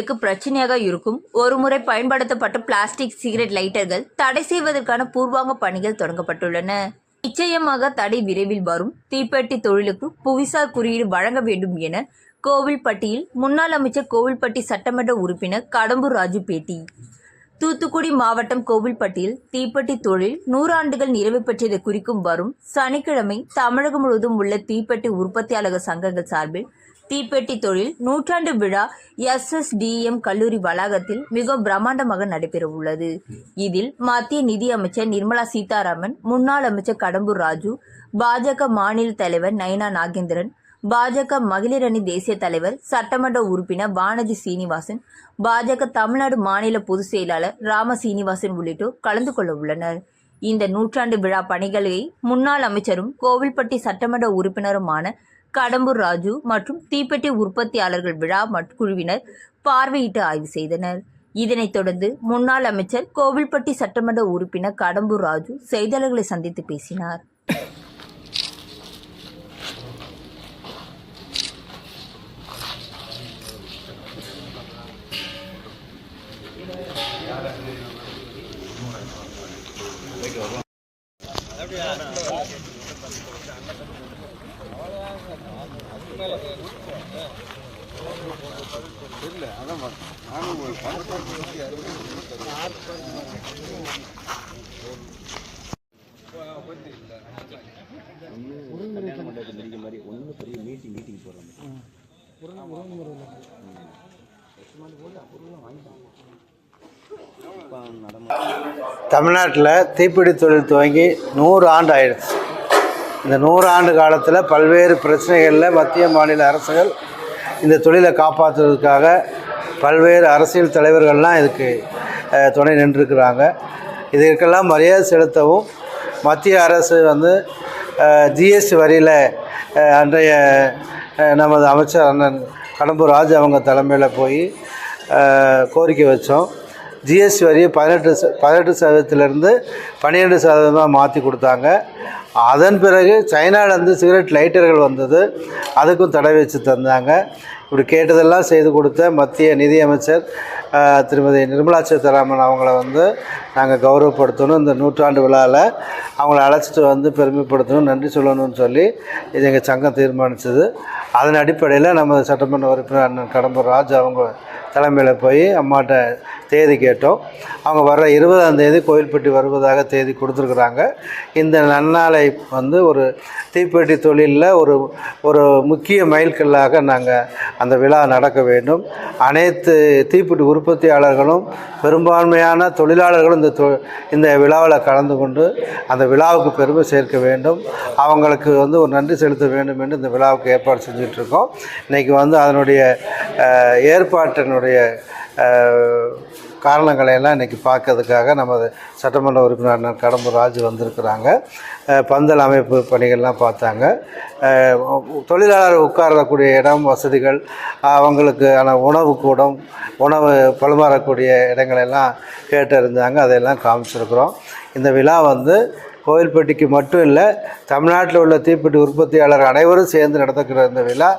தொழிலுக்கு பிரச்சனையாக இருக்கும். ஒருமுறை பயன்படுத்தப்பட்ட பிளாஸ்டிக் சிகரெட் லைட்டர்கள் தடை செய்வதற்கான பூர்வாங்க பணிகள் தொடங்கப்பட்டுள்ளன. நிச்சயமாக தடை விரைவில் வரும். தீப்பெட்டி தொழிலுக்கு புவிசார் குறியீடு வழங்க வேண்டும் என கோவில்பட்டியில் முன்னாள் அமைச்சர் கோவில்பட்டி சட்டமன்ற உறுப்பினர் கடம்பூர் ராஜு பேட்டி. தூத்துக்குடி மாவட்டம் கோவில்பட்டியில் தீப்பெட்டி தொழில் நூறாண்டுகள் நிறைவு பெற்றதை குறிக்கும் வரும் சனிக்கிழமை தமிழகம் முழுவதும் உள்ள தீப்பெட்டி உற்பத்தியாளர் சங்கங்கள் சார்பில் தீப்பெட்டி தொழில் நூற்றாண்டு விழா எஸ்எஸ்டிஎம் கல்லூரி வளாகத்தில் மிக பிரம்மாண்டமாக நடைபெற உள்ளது இதில் மத்திய நிதியமைச்சர் நிர்மலா சீதாராமன் முன்னாள் அமைச்சர் கடம்பூர் ராஜு பாஜக மாநில தலைவர் நயனா நாகேந்திரன் பாஜக மகளிர் அணி தேசிய தலைவர் சட்டமன்ற உறுப்பினர் வானதி சீனிவாசன் பாஜக தமிழ்நாடு மாநில பொதுச் செயலாளர் ராம சீனிவாசன் உள்ளிட்டோர் கலந்து கொள்ள உள்ளனர். இந்த நூற்றாண்டு விழா பணிகளை முன்னாள் அமைச்சரும் கோவில்பட்டி சட்டமன்ற உறுப்பினருமான கடம்பூர் ராஜு மற்றும் தீப்பெட்டி உற்பத்தியாளர்கள் விழா மட்- குழுவினர் பார்வையிட்டு ஆய்வு செய்தனர். இதனைத் தொடர்ந்து முன்னாள் அமைச்சர் கோவில்பட்டி சட்டமன்ற உறுப்பினர் கடம்பூர் ராஜு செய்தியாளர்களை சந்தித்து பேசினார். தமிழ்நாட்டில் தீப்பிடி தொழில் துவங்கி நூறு ஆண்டு ஆயிடுச்சு. இந்த நூறு ஆண்டு காலத்தில் பல்வேறு பிரச்சனைகளில் மத்திய மாநில அரசுகள் இந்த தொழிலை காப்பாற்றுவதற்காக பல்வேறு அரசியல் தலைவர்கள்லாம் இதுக்கு துணை நின்றுருக்கிறாங்க. இதற்கெல்லாம் மரியாதை செலுத்தவும் மத்திய அரசு வந்து ஜிஎஸ்டி வரியில் அன்றைய நமது அமைச்சர் அண்ணன் கடம்பூர் ராஜு அவங்க தலைமையில் போய் கோரிக்கை வச்சோம். ஜிஎஸ்டி வரியை பதினெட்டு ச- பதினெட்டு சதவீதத்திலேருந்து பன்னிரெண்டு சதவீதமாக மாற்றி கொடுத்தாங்க. அதன் பிறகு சைனாலேருந்து சிகரெட் லைட்டர்கள் வந்தது. அதுக்கும் தடை வச்சு தந்தாங்க. இப்படி கேட்டதெல்லாம் செய்து கொடுத்த மத்திய நிதியமைச்சர் திருமதி நிர்மலா சீதாராமன் அவங்கள வந்து நாங்கள் கௌரவப்படுத்தணும். இந்த நூற்றாண்டு விழாவில் அவங்கள அழைச்சிட்டு வந்து பெருமைப்படுத்தணும் நன்றி சொல்லணும்னு சொல்லி இது எங்கள் சங்கம் தீர்மானித்தது அதன் அடிப்படையில் நம்ம சட்டமன்ற உறுப்பினர் அண்ணன் கடம்பூர் ராஜ் அவங்க தலைமையில் போய் அம்மாட்ட தேதி கேட்டோம். அவங்க வர்ற இருபதாம் தேதி கோயில்பட்டி வருவதாக தேதி கொடுத்துருக்குறாங்க. இந்த நன்னாளை வந்து ஒரு தீப்பெட்டி தொழிலில் ஒரு ஒரு முக்கிய மைல்கல்லாக நாங்கள் அந்த விழா நடக்க வேண்டும். அனைத்து தீப்பெட்டி உற்பத்தியாளர்களும் பெரும்பான்மையான தொழிலாளர்களும் இந்த தொ இந்த விழாவில் கலந்து கொண்டு அந்த விழாவுக்கு பெருமை சேர்க்க வேண்டும். அவங்களுக்கு வந்து ஒரு நன்றி செலுத்த வேண்டும் என்று இந்த விழாவுக்கு ஏற்பாடு செஞ்சிட்ருக்கோம் இன்றைக்கி வந்து அதனுடைய ஏற்பாட்டினுடைய அதனுடைய காரணங்களை எல்லாம் இன்றைக்கி பார்க்கறதுக்காக நமது சட்டமன்ற உறுப்பினர் கடம்பு கடம்பூர் ராஜு வந்திருக்கிறாங்க பந்தல் அமைப்பு பணிகள்லாம் பார்த்தாங்க. தொழிலாளர் உட்காரக்கூடிய இடம் வசதிகள் அவங்களுக்கான உணவு கூடம் உணவு பழுமாறக்கூடிய இடங்களெல்லாம் கேட்டறிந்தாங்க அதையெல்லாம் காமிச்சிருக்கிறோம். இந்த விழா வந்து கோயில்பட்டிக்கு மட்டும் இல்லை தமிழ்நாட்டில் உள்ள தீப்பெட்டி உற்பத்தியாளர் அனைவரும் சேர்ந்து நடத்துக்கிற இந்த விழா.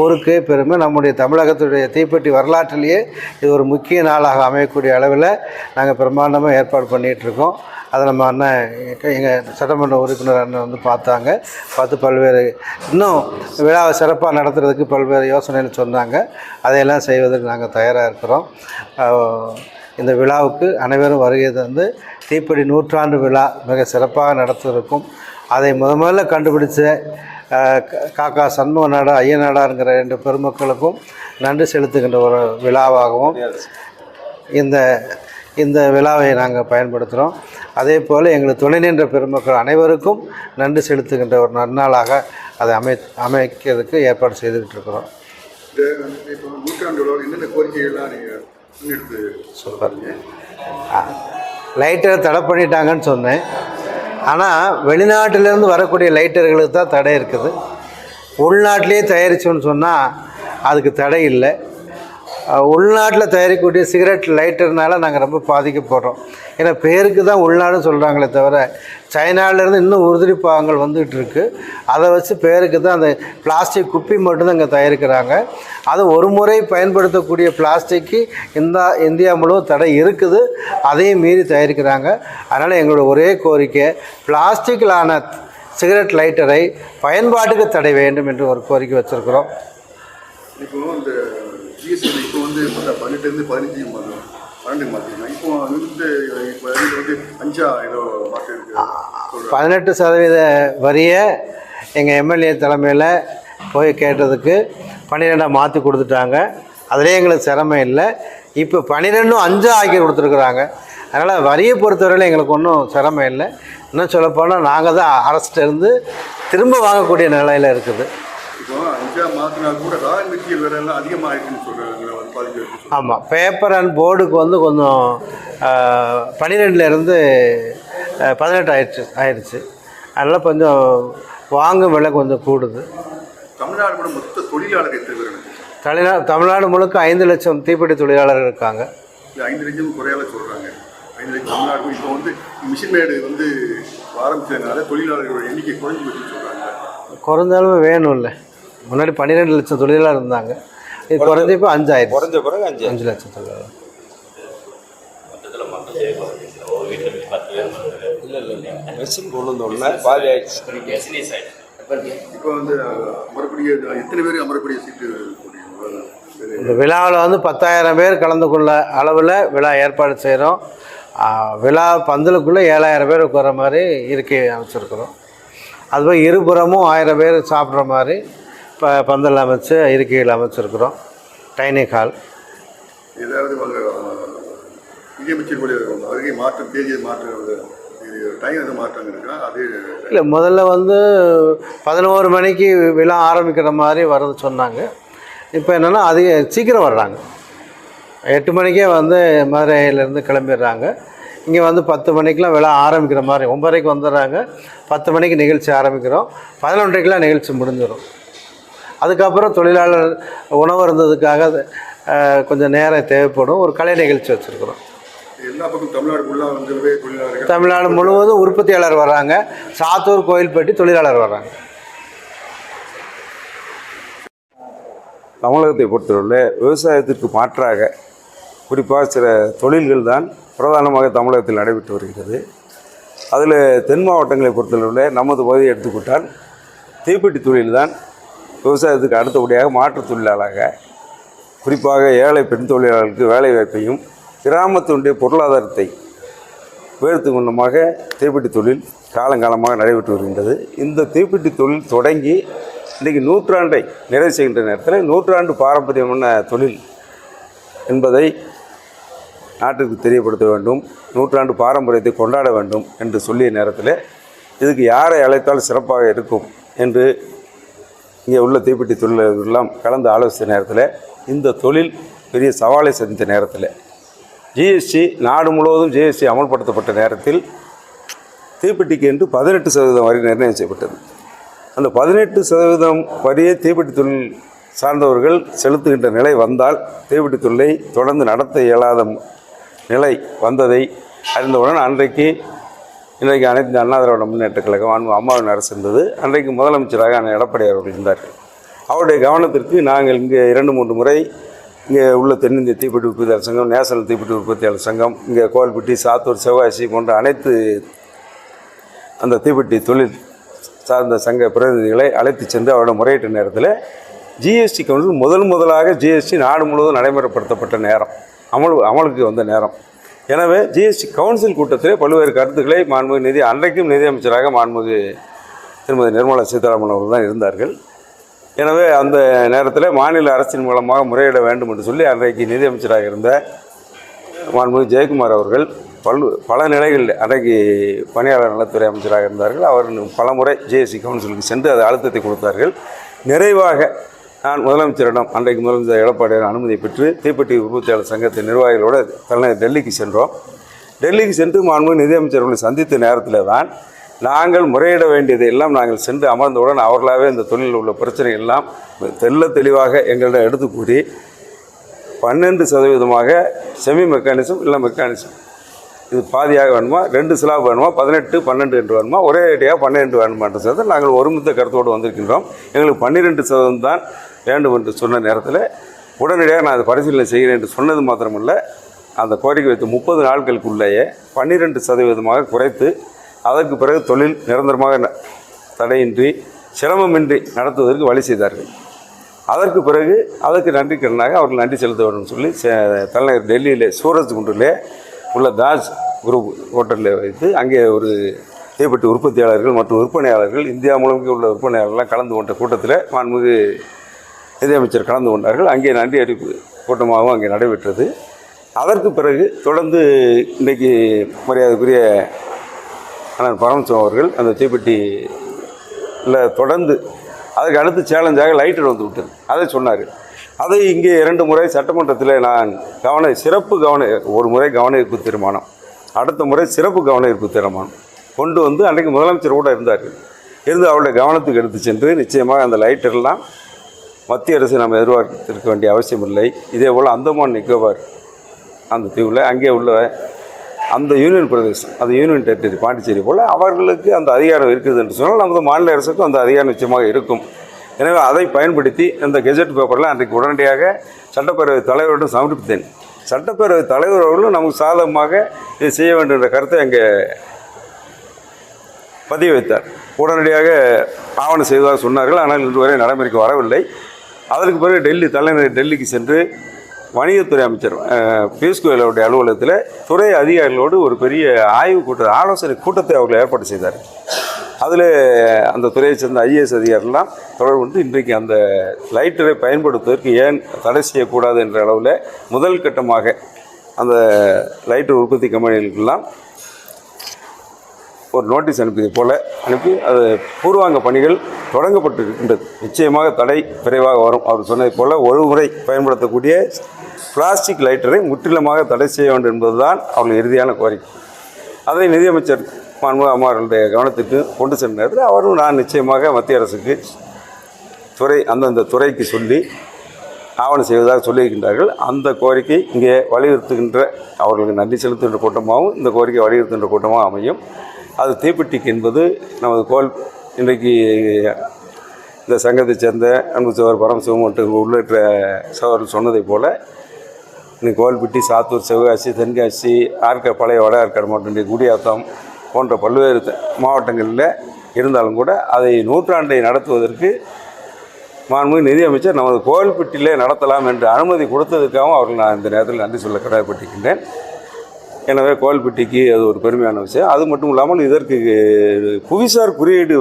ஊருக்கே பெருமை. நம்முடைய தமிழகத்துடைய தீப்பெட்டி வரலாற்றிலேயே இது ஒரு முக்கிய நாளாக அமையக்கூடிய அளவில் நாங்கள் பிரம்மாண்டமாக ஏற்பாடு பண்ணிகிட்ருக்கோம் அதை நம்ம அண்ணன் எங்கள் சட்டமன்ற உறுப்பினர் அண்ணன் வந்து பார்த்தாங்க. பார்த்து பல்வேறு இன்னும் விழாவை சிறப்பாக நடத்துறதுக்கு பல்வேறு யோசனைகள் சொன்னாங்க. அதையெல்லாம் செய்வதற்கு நாங்கள் தயாராக இருக்கிறோம். இந்த விழாவுக்கு அனைவரும் வருகை தந்து தீப்பெட்டி நூற்றாண்டு விழா மிக சிறப்பாக நடத்திருக்கும். அதை முத முதல்ல கண்டுபிடிச்ச காக்கா சண்முக நாடா ஐயநாடாங்கிற ரெண்டு பெருமக்களுக்கும் நன்றி செலுத்துகின்ற ஒரு விழாவாகவும் இந்த இந்த விழாவை நாங்கள் பயன்படுத்துகிறோம். அதே போல் எங்களுக்கு துணை நின்ற பெருமக்கள் அனைவருக்கும் நன்றி செலுத்துகின்ற ஒரு நன்னாளாக அதை அமை அமைக்கிறதுக்கு ஏற்பாடு செய்துக்கிட்டு இருக்கிறோம். இந்த சூப்பர். லைட்டரை தடை பண்ணிட்டாங்கன்னு சொன்னேன். ஆனால் வெளிநாட்டிலேருந்து வரக்கூடிய லைட்டர்களுக்கு தான் தடை இருக்குது. உள்நாட்டிலே தயாரிச்சோன்னு சொன்னால் அதுக்கு தடை இல்லை. உள்நாட்டில் தயாரிக்கக்கூடிய சிகரெட் லைட்டர்னால நாங்கள் ரொம்ப பாதிக்கப்படுறோம். ஏன்னா பேருக்கு தான் உள்நாடுன்னு சொல்கிறாங்களே தவிர சைனாவிலேருந்து இன்னும் உறுதி பாகங்கள் வந்துகிட்டு இருக்குது அதை வச்சு பேருக்கு தான் அந்த பிளாஸ்டிக் குப்பி மட்டும்தான் இங்கே தயாரிக்கிறாங்க. அது ஒரு முறை பயன்படுத்தக்கூடிய பிளாஸ்டிக்கு இந்த இந்தியா முழுவதும் தடை இருக்குது. அதையும் மீறி தயாரிக்கிறாங்க. அதனால் எங்களோட ஒரே கோரிக்கை பிளாஸ்டிக்கிலான சிகரெட் லைட்டரை பயன்பாட்டுக்கு தடை வேண்டும் என்று ஒரு கோரிக்கை வச்சுருக்கிறோம். இப்போ இந்த ஜிஎஸ்டி வந்து பதினெட்டுலேருந்து பதினஞ்சு மாதம் பன்னெண்டு இப்போ வந்து இப்போ இது வந்து அஞ்சா ஏதோ மாற்றம் இருக்கு. சொல்கிறாங்க பதினெட்டு சதவீத வரியை எங்கள் எம்எல்ஏ தலைமையில் போய் கேட்டதுக்கு பன்னிரெண்டாக மாற்றி கொடுத்துட்டாங்க. அதிலே எங்களுக்கு சிரமம் இல்லை. இப்போ பன்னிரெண்டும் அஞ்சா ஆக்கி கொடுத்துருக்குறாங்க. அதனால் வரியை பொறுத்தவரையில் எங்களுக்கு ஒன்றும் சிரமம் இல்லை. இன்னும் சொல்லப்போனால் நாங்கள் தான் அரசிட்ட இருந்து திரும்ப வாங்கக்கூடிய நிலையில் இருக்குது. இப்போ அஞ்சா மாற்றினா கூட ரா மெட்டீரியல் வேற எல்லாம் அதிகமாக இருக்குன்னு சொல்கிறாங்க ஆமாம் பேப்பர் அண்ட் போர்டுக்கு வந்து கொஞ்சம் பன்னிரெண்டுலேருந்து பதினெட்டு ஆயிடுச்சு ஆயிடுச்சு. அதனால் கொஞ்சம் வாங்கும் விலை கொஞ்சம் கூடுது. தமிழ்நாடு மொத்த தொழிலாளர் எத்தனை பேர் எனக்கு தமிழ்நா தமிழ்நாடு முழுக்க ஐந்து லட்சம் தீப்பெட்டி தொழிலாளர்கள் இருக்காங்க. ஐந்து லட்சம் குறையால சொல்கிறாங்க ஐந்து லட்சம் தமிழ்நாடு இப்போ வந்து மிஷின் மேடு வந்து ஆரம்பிச்சதுனால தொழிலாளர்களோட எண்ணிக்கை குறைஞ்சு போச்சுன்னு சொல்கிறாங்க குறைஞ்சாலும் வேணும்ல. முன்னாடி பன்னிரெண்டு லட்சம் தொழிலாளர் இருந்தாங்க. குறைஞ்சி இப்போ அஞ்சாயிரம். குறைஞ்ச பிறகு அஞ்சு. அஞ்சு லட்சம் தொழிலாளர் இல்லை மெஷின் கொண்டு பாதி ஆயிடுச்சு. இப்போ வந்து அமரக்கூடிய எத்தனை பேர் சீட்டு போடுறீங்க? இந்த விழாவில் வந்து பத்தாயிரம் பேர் கலந்து கொள்ள அளவில் விழா ஏற்பாடு செய்கிறோம். விழா பந்தலுக்குள்ளே ஏழாயிரம் பேர் உட்கார மாதிரி இருக்கை அமைச்சிருக்கிறோம். அதுபோல் இருபுறமும் ஆயிரம் பேர் சாப்பிட்ற மாதிரி ப பந்தல் அமைச்சு இருக்கைகள் அமைச்சிருக்கிறோம். Dining hall. ஏதாவது வருகை மாற்றம் தேதியை மாற்றம் இல்லை முதல்ல வந்து பதினோரு மணிக்கு விழா ஆரம்பிக்கிற மாதிரி வரது சொன்னாங்க. இப்போ என்னென்னா அதிக சீக்கிரம் வர்றாங்க. எட்டு மணிக்கே வந்து மதுரையிலேருந்து கிளம்பிடுறாங்க. இங்கே வந்து பத்து மணிக்கெலாம் விழா ஆரம்பிக்கிற மாதிரி ஒம்பதரைக்கு வந்துடுறாங்க. பத்து மணிக்கு நிகழ்ச்சி ஆரம்பிக்கிறோம். பதினொன்றைக்கெலாம் நிகழ்ச்சி முடிஞ்சிடும். அதுக்கப்புறம் தொழிலாளர் உணவு இருந்ததுக்காக கொஞ்சம் நேரம் தேவைப்படும். ஒரு கலை நிகழ்ச்சி வச்சுருக்குறோம். எல்லா பக்கம் தமிழ்நாடு முழுவதும் உற்பத்தியாளர் வர்றாங்க. சாத்தூர் கோயில்பட்டி தொழிலாளர் வர்றாங்க. தமிழகத்தை பொறுத்தவரையில் விவசாயத்திற்கு மாற்றாக குறிப்பாக சில தொழில்கள் தான் பிரதானமாக தமிழகத்தில் நடைபெற்று வருகிறது. அதில் தென் மாவட்டங்களை பொறுத்தளவில் நமது பகுதியை எடுத்துக்கொண்டால் தீப்பெட்டி தொழில் தான் விவசாயத்துக்கு அடுத்தபடியாக மாற்றுத் தொழிலாளாக குறிப்பாக ஏழை பெண் தொழிலாளர்களுக்கு வேலைவாய்ப்பையும் கிராமத்தினுடைய பொருளாதாரத்தை உயர்த்து கொண்டமாக தீப்பெட்டி தொழில் காலங்காலமாக நடைபெற்று வருகின்றது. இந்த தீப்பெட்டி தொழில் தொடங்கி இன்றைக்கு நூற்றாண்டை நிறைவு செய்கின்ற நேரத்தில் நூற்றாண்டு பாரம்பரியமான தொழில் என்பதை நாட்டிற்கு தெரியப்படுத்த வேண்டும் நூற்றாண்டு பாரம்பரியத்தை கொண்டாட வேண்டும் என்று சொல்லிய நேரத்தில் இதுக்கு யாரை அழைத்தால் சிறப்பாக இருக்கும் என்று இங்கே உள்ள தீப்பெட்டி தொழிலாளர்கள்லாம் கலந்து ஆலோசித்த நேரத்தில் இந்த தொழில் பெரிய சவாலை சந்தித்த நேரத்தில் ஜிஎஸ்டி நாடு முழுவதும் ஜிஎஸ்டி அமல்படுத்தப்பட்ட நேரத்தில் தீப்பெட்டிக்கு என்று பதினெட்டு சதவீதம் வரி நிர்ணயம் செய்யப்பட்டது. அந்த பதினெட்டு சதவீதம் வரியை தீப்பெட்டி தொழில் சார்ந்தவர்கள் செலுத்துகின்ற நிலை வந்தால் தீப்பெட்டி தொழிலை தொடர்ந்து நடத்த இயலாத நிலை வந்ததை அறிந்தவுடன் அன்றைக்கு இன்றைக்கு அனைத்து அண்ணா திராவிட முன்னேற்ற கழகம் அன்பு அம்மாவின் அரசு இருந்தது அன்றைக்கு முதலமைச்சராக அண்ணன் எடப்பாடி அவர்கள் இருந்தார்கள் அவருடைய கவனத்திற்கு நாங்கள் இங்கே இரண்டு மூன்று முறை இங்கே உள்ள தென்னிந்திய தீப்பெட்டி உற்பத்தியாளர் சங்கம் நேஷனல் தீப்பெட்டி உற்பத்தியாளர் சங்கம் இங்கே கோவில்பட்டி சாத்தூர் செவ்வாசி போன்ற அனைத்து அந்த தீப்பெட்டி தொழில் சார்ந்த சங்க பிரதிநிதிகளை அழைத்து சென்று அவரோட முறையிட்ட நேரத்தில் ஜிஎஸ்டி கவுன்சில் முதல் முதலாக ஜிஎஸ்டி நாடு முழுவதும் நடைமுறைப்படுத்தப்பட்ட நேரம். அமல் அமலுக்கு வந்த நேரம். எனவே ஜிஎஸ்டி கவுன்சில் கூட்டத்திலே பல்வேறு கருத்துக்களை மாண்புமிகு நிதி அன்றைக்கும் நிதியமைச்சராக மாண்புமிகு திருமதி நிர்மலா சீதாராமன் அவர்கள் தான் இருந்தார்கள். எனவே அந்த நேரத்தில் மாநில அரசின் மூலமாக முறையிட வேண்டும் என்று சொல்லி அன்றைக்கு நிதியமைச்சராக இருந்த மாண்புமிகு ஜெயக்குமார் அவர்கள் பல் பல நிலைகளில் அன்றைக்கு பணியாளர் நலத்துறை அமைச்சராக இருந்தார்கள். அவர் பல முறை ஜிஎஸ்டி கவுன்சிலுக்கு சென்று அது அழுத்தத்தை கொடுத்தார்கள். நிறைவாக நான் முதலமைச்சரிடம் அன்றைக்கு முதலமைச்சர் எடப்பாடியார் அனுமதி பெற்று தீப்பெட்டி உற்பத்தியாளர் சங்கத்தின் நிர்வாகிகளோடு தலைநகர் டெல்லிக்கு சென்றோம். டெல்லிக்கு சென்று மாண்பு நிதியமைச்சர்களை சந்தித்த நேரத்தில் தான் நாங்கள் முறையிட வேண்டியதை எல்லாம் நாங்கள் சென்று அமர்ந்தவுடன் அவர்களாகவே இந்த தொழிலில் உள்ள பிரச்சனை எல்லாம் தெள்ள தெளிவாக எங்களிடம் எடுத்து கூறி பன்னெண்டு சதவீதமாக செமி மெக்கானிசம் இல்லை மெக்கானிசம் இது பாதியாக வேணுமா? ரெண்டு சிலாப் வேணுமா? பதினெட்டு பன்னெண்டு என்று வேணுமா? ஒரே ஐடியாக பன்னெண்டு வேணுமான்ற சதவீதம் நாங்கள் ஒருமித்த கருத்தோடு வந்திருக்கின்றோம். எங்களுக்கு பன்னிரெண்டு சதவீதம் தான் வேண்டும் என்று சொன்ன நேரத்தில் உடனடியாக நான் அதை பரிசீலனை செய்கிறேன் என்று சொன்னது மாத்திரமல்ல. அந்த கோரிக்கை வைத்து முப்பது நாட்களுக்குள்ளேயே பன்னிரெண்டு சதவீதமாக குறைத்து அதற்கு பிறகு தொழில் நிரந்தரமாக ந- தடையின்றி சிரமமின்றி நடத்துவதற்கு வழி செய்தார்கள். அதற்கு பிறகு அதற்கு நன்றி கடனாக அவர்கள் நன்றி செலுத்த வேண்டும் சொல்லி சே- தலைநகர் டெல்லியிலே சூரஜ் குண்டிலே உள்ள தாஜ் குரூப் ஹோட்டலில் வைத்து அங்கே ஒரு தீப்பெட்டி உற்பத்தியாளர்கள் மற்றும் விற்பனையாளர்கள் இந்தியா முழுமைக்கு உள்ள விற்பனையாளர்கள்லாம் கலந்து கொண்ட கூட்டத்தில் மாண்புமிகு நிதியமைச்சர் கலந்து கொண்டார்கள். அங்கே நன்றி அறிவிப்பு கூட்டமாகவும் அங்கே நடைபெற்றது. அதற்கு பிறகு தொடர்ந்து இன்றைக்கு மரியாதைக்குரிய அண்ணன் பரமசிவம் அவர்கள் அந்த தீப்பெட்டியில் தொடர்ந்து அதுக்கு அடுத்து சேலஞ்சாக லைட்டர் வந்து விட்டது. அதை சொன்னார். அதை இங்கே இரண்டு முறை சட்டமன்றத்தில் நான் கவன சிறப்பு கவன ஒரு முறை கவன ஈர்ப்பு தீர்மானம். அடுத்த முறை சிறப்பு கவன ஈர்ப்பு தீர்மானம் கொண்டு வந்து அன்றைக்கு முதலமைச்சர் கூட இருந்தார்கள் இருந்து அவருடைய கவனத்துக்கு எடுத்து சென்று நிச்சயமாக அந்த லைட்டர்லாம் மத்திய அரசு நாம் எதிர்பார்த்திருக்க வேண்டிய அவசியம் இல்லை. இதே போல் அந்தமான் நிக்கோபார் அந்த தீவில் அங்கே உள்ள அந்த யூனியன் பிரதேசம் அந்த யூனியன் டெரிட்டரி பாண்டிச்சேரி போல் அவர்களுக்கு அந்த அதிகாரம் இருக்குது என்று சொன்னால் நமது மாநில அரசுக்கும் அந்த அதிகாரம் நிச்சயமாக இருக்கும். எனவே அதை பயன்படுத்தி அந்த கெஜெட் பேப்பரில் அன்றைக்கு உடனடியாக சட்டப்பேரவை தலைவரிடம் சமர்ப்பித்தேன். சட்டப்பேரவை தலைவர் அவர்களும் நமக்கு சாதகமாக இதை செய்ய வேண்டும் என்ற கருத்தை அங்கே பதிவு வைத்தார் உடனடியாக ஆவணம் செய்வதாக சொன்னார்கள். ஆனால் இன்று வரை நடைமுறைக்கு வரவில்லை. அதற்கு பிறகு டெல்லி தலைநகர் டெல்லிக்கு சென்று வணிகத்துறை அமைச்சர் பியூஷ் கோயல் அவருடைய அலுவலகத்தில் துறை அதிகாரிகளோடு ஒரு பெரிய ஆய்வு கூட்ட ஆலோசனை கூட்டத்தை அவர்கள் ஏற்பாடு செய்தார் அதில் அந்த துறையை சேர்ந்த ஐஏஎஸ் அதிகாரிலாம் தொடர்பு கொண்டு இன்றைக்கு அந்த லைட்டரை பயன்படுத்துவதற்கு ஏன் தடை செய்யக்கூடாது என்ற அளவில் முதல் கட்டமாக அந்த லைட்டர் உற்பத்தி கம்பெனிகளுக்கெல்லாம் ஒரு நோட்டீஸ் அனுப்பியது போல் அனுப்பி அது பூர்வாங்க பணிகள் தொடங்கப்பட்டிருக்கின்றது. நிச்சயமாக தடை விரைவாக வரும். அவர் சொன்னது போல் ஒரு முறை பயன்படுத்தக்கூடிய பிளாஸ்டிக் லைட்டரை முற்றிலுமாக தடை செய்ய வேண்டும் என்பதுதான் அவர்கள் இறுதியான கோரிக்கை. அதை நிதியமைச்சர் மாண்பு அம்மாவர்களுடைய கவனத்துக்கு கொண்டு சென்ற நேரத்தில் அவரும் நான் நிச்சயமாக மத்திய அரசுக்கு துறை அந்தந்த துறைக்கு சொல்லி ஆவணம் செய்வதாக சொல்லியிருக்கின்றார்கள். அந்த கோரிக்கை இங்கே வலியுறுத்துகின்ற அவர்களுக்கு நன்றி செலுத்துகின்ற கூட்டமாகவும் இந்த கோரிக்கை வலியுறுத்துகின்ற கூட்டமாக அமையும். அது தீப்பெட்டிக்கு என்பது நமது கோல் இன்றைக்கு இந்த சங்கத்தைச் சேர்ந்த அன்பு சோர் பரமசிவம் மற்றும் உள்ளிட்ட சோர்கள் சொன்னதைப் போல் இன்னைக்கு கோல்பிட்டி சாத்தூர் சிவகாசி தென்காசி ஆற்காடு பழைய வட ஆற்காடு மாவட்டம் குடியாத்தம் போன்ற பல்வேறு மாவட்டங்களில் இருந்தாலும் கூட அதை நூற்றாண்டை நடத்துவதற்கு மாண்புமிகு நிதியமைச்சர் நமது கோவில்பட்டியிலே நடத்தலாம் என்று அனுமதி கொடுத்ததற்காகவும் அவர்கள் நான் இந்த நேரத்தில் நன்றி சொல்ல கடமைப்பட்டிருக்கின்றேன். எனவே கோவில்பட்டிக்கு அது ஒரு பெருமையான விஷயம். அது மட்டும் இல்லாமல் இதற்கு புவிசார் குறியீடு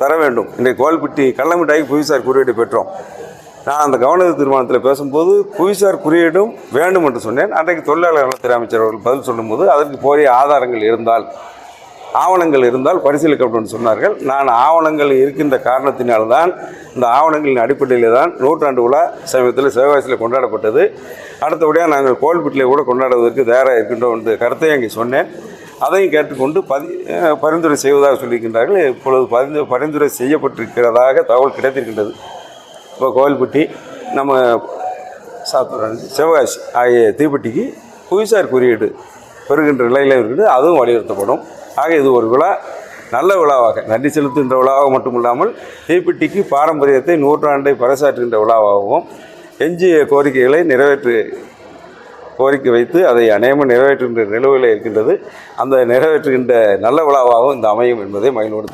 தர வேண்டும். இன்றைக்கு கோவில்பட்டி கள்ளமிட்டாய்க்கு புவிசார் குறியீடு பெற்றோம். நான் அந்த கவன தீர்மானத்தில் பேசும்போது புவிசார் குறியீடும் வேண்டும் என்று சொன்னேன். அன்றைக்கு தொழிலாளர் நலத்துறை அமைச்சர் அவர்கள் பதில் சொல்லும்போது அதற்கு போதிய ஆதாரங்கள் இருந்தால் ஆவணங்கள் இருந்தால் பரிசீலிக்கப்படும் சொன்னார்கள். நான் ஆவணங்கள் இருக்கின்ற காரணத்தினால்தான் இந்த ஆவணங்களின் அடிப்படையில் தான் நூற்றாண்டு விழா சமயத்தில் சிவகாசியில் கொண்டாடப்பட்டது. அடுத்தபடியாக நாங்கள் கோல்பீட்டில் கூட கொண்டாடுவதற்கு தயாராக இருக்கின்றோம் என்ற கருத்தை அங்கே சொன்னேன். அதையும் கேட்டுக்கொண்டு பதி பரிந்துரை செய்வதாக சொல்லியிருக்கின்றார்கள். இப்பொழுது பரிந்து பரிந்துரை செய்யப்பட்டிருக்கிறதாக தகவல் கிடைத்திருக்கின்றது. இப்போ கோவில்பட்டி நம்ம சாத்தூர் சிவகாசி ஆகிய தீப்பெட்டிக்கு புவிசார் குறியீடு பெறுகின்ற நிலையில் இருக்குது. அதுவும் வலியுறுத்தப்படும். ஆக இது ஒரு விழா நல்ல விழாவாக நன்றி செலுத்துகின்ற விழாவாக மட்டும் இல்லாமல் தீப்பெட்டிக்கு பாரம்பரியத்தை நூற்றாண்டை பறைசாற்றுகின்ற விழாவாகவும் எஞ்சிய கோரிக்கைகளை நிறைவேற்று கோரிக்கை வைத்து அதை அநேகமாக நிறைவேற்றுகின்ற நிலுவையில் இருக்கின்றது. அந்த நிறைவேற்றுகின்ற நல்ல விழாவாகவும் இந்த அமையும் என்பதை மகிழ்வோடு